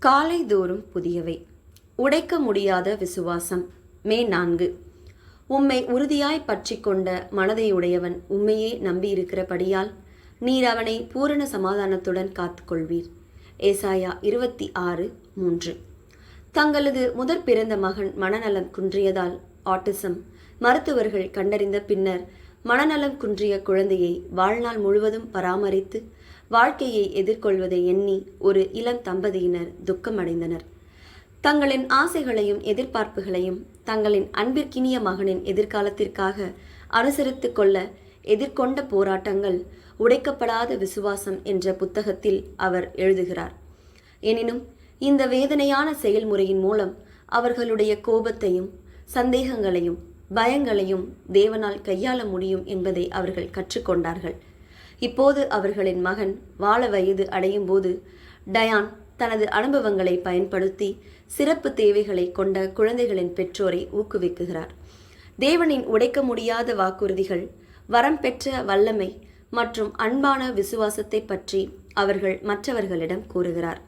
காலை தோறும் புதியவை. உடைக்க முடியாத விசுவாசம். மே நான்கு. உம்மை உறுதியாய் பற்றி கொண்ட மனதையுடையவன் உம்மையே நம்பியிருக்கிறபடியால் நீர் அவனை பூரண சமாதானத்துடன் காத்துக்கொள்வீர். ஏசாயா இருபத்தி ஆறு மூன்று. தங்களது முதற் பிறந்த மகன் மனநலம் குன்றியதால் ஆட்டிசம். மருத்துவர்கள் கண்டறிந்த பின்னர் மனநலம் குன்றிய குழந்தையை வாழ்நாள் முழுவதும் பராமரித்து வாழ்க்கையை எதிர்கொள்வதை எண்ணி ஒரு இளம் தம்பதியினர் துக்கமடைந்தனர். தங்களின் ஆசைகளையும் எதிர்பார்ப்புகளையும் தங்களின் அன்பிற்கினிய மகனின் எதிர்காலத்திற்காக அனுசரித்து கொள்ள எதிர்கொண்ட போராட்டங்கள் உடைக்கப்படாத விசுவாசம் என்ற புத்தகத்தில் அவர் எழுதுகிறார். எனினும் இந்த வேதனையான செயல்முறையின் மூலம் அவர்களுடைய கோபத்தையும் சந்தேகங்களையும் பயங்களையும் தேவனால் கையாள முடியும் என்பதை அவர்கள் கற்றுக்கொண்டார்கள். இப்போது அவர்களின் மகன் வாழ வயது அடையும் போது டயான் தனது அனுபவங்களை பயன்படுத்தி சிறப்பு தேவைகளை கொண்ட குழந்தைகளின் பெற்றோரை ஊக்குவிக்குகிறார். தேவனின் உடைக்க முடியாத வாக்குறுதிகள் வரம் பெற்ற வல்லமை மற்றும் அன்பான விசுவாசத்தை பற்றி அவர்கள் மற்றவர்களிடம் கூறுகிறார்.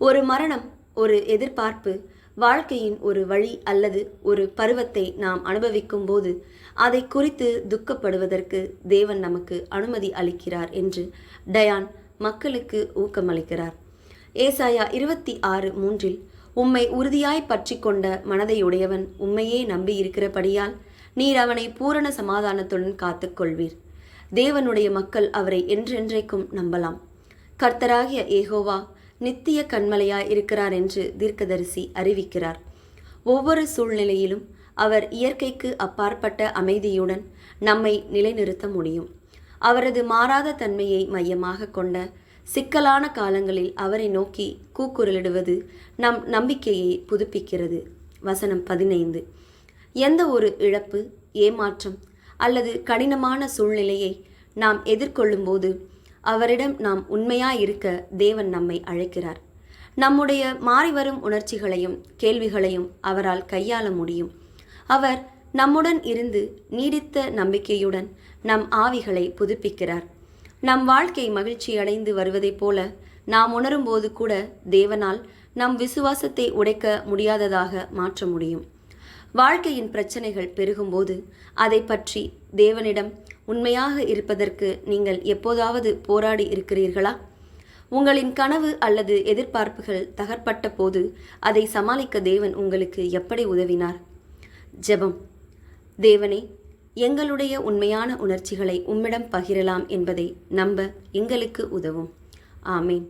ஒரு மரணம் ஒரு எதிர்பார்ப்பு வாழ்க்கையின் ஒரு வழி அல்லது ஒரு பருவத்தை நாம் அனுபவிக்கும் போது அதை குறித்து துக்கப்படுவதற்கு தேவன் நமக்கு அனுமதி அளிக்கிறார் என்று டயான் மக்களுக்கு ஊக்கமளிக்கிறார். ஏசாயா இருபத்தி ஆறு மூன்றில் உம்மை உறுதியாய் பற்றி கொண்ட மனதையுடையவன் உம்மையே நம்பியிருக்கிறபடியால் நீர் அவனை பூரண சமாதானத்துடன் காத்துக்கொள்வீர். தேவனுடைய மக்கள் அவரை என்றென்றைக்கும் நம்பலாம். கர்த்தராகிய ஏகோவா நித்திய கண்மலையாய் இருக்கிறார் என்று தீர்க்கதரிசி அறிவிக்கிறார். ஒவ்வொரு சூழ்நிலையிலும் அவர் இயற்கைக்கு அப்பாற்பட்ட அமைதியுடன் நம்மை நிலைநிறுத்த முடியும். அவரது மாறாத தன்மையை மையமாக கொண்ட சிக்கலான காலங்களில் அவரை நோக்கி கூக்குரலிடுவது நம் நம்பிக்கையை புதுப்பிக்கிறது. வசனம் பதினைந்து. எந்த ஒரு இழப்பு ஏமாற்றம் அல்லது கடினமான சூழ்நிலையை நாம் எதிர்கொள்ளும்போது அவரிடம் நாம் உண்மையாயிருக்க தேவன் நம்மை அழைக்கிறார். நம்முடைய மாறிவரும் உணர்ச்சிகளையும் கேள்விகளையும் அவரால் கையாள முடியும். அவர் நம்முடன் இருந்து நீடித்த நம்பிக்கையுடன் நம் ஆவிகளை புதுப்பிக்கிறார். நம் வாழ்க்கை மகிழ்ச்சி அடைந்து வருவதைப் போல நாம் உணரும்போது கூட தேவனால் நம் விசுவாசத்தை உடைக்க முடியாததாக மாற்ற முடியும். வாழ்க்கையின் பிரச்சனைகள் பெருகும்போது அதை பற்றி தேவனிடம் உண்மையாக இருப்பதற்கு நீங்கள் எப்போதாவது போராடி இருக்கிறீர்களா? உங்களின் கனவு அல்லது எதிர்பார்ப்புகள் தகர்ப்பட்ட போது அதை சமாளிக்க தேவன் உங்களுக்கு எப்படி உதவினார்? ஜெபம். தேவனே எங்களுடைய உண்மையான உணர்ச்சிகளை உம்மிடம் பகிரலாம் என்பதை நம்ப எங்களுக்கு உதவும். ஆமேன்.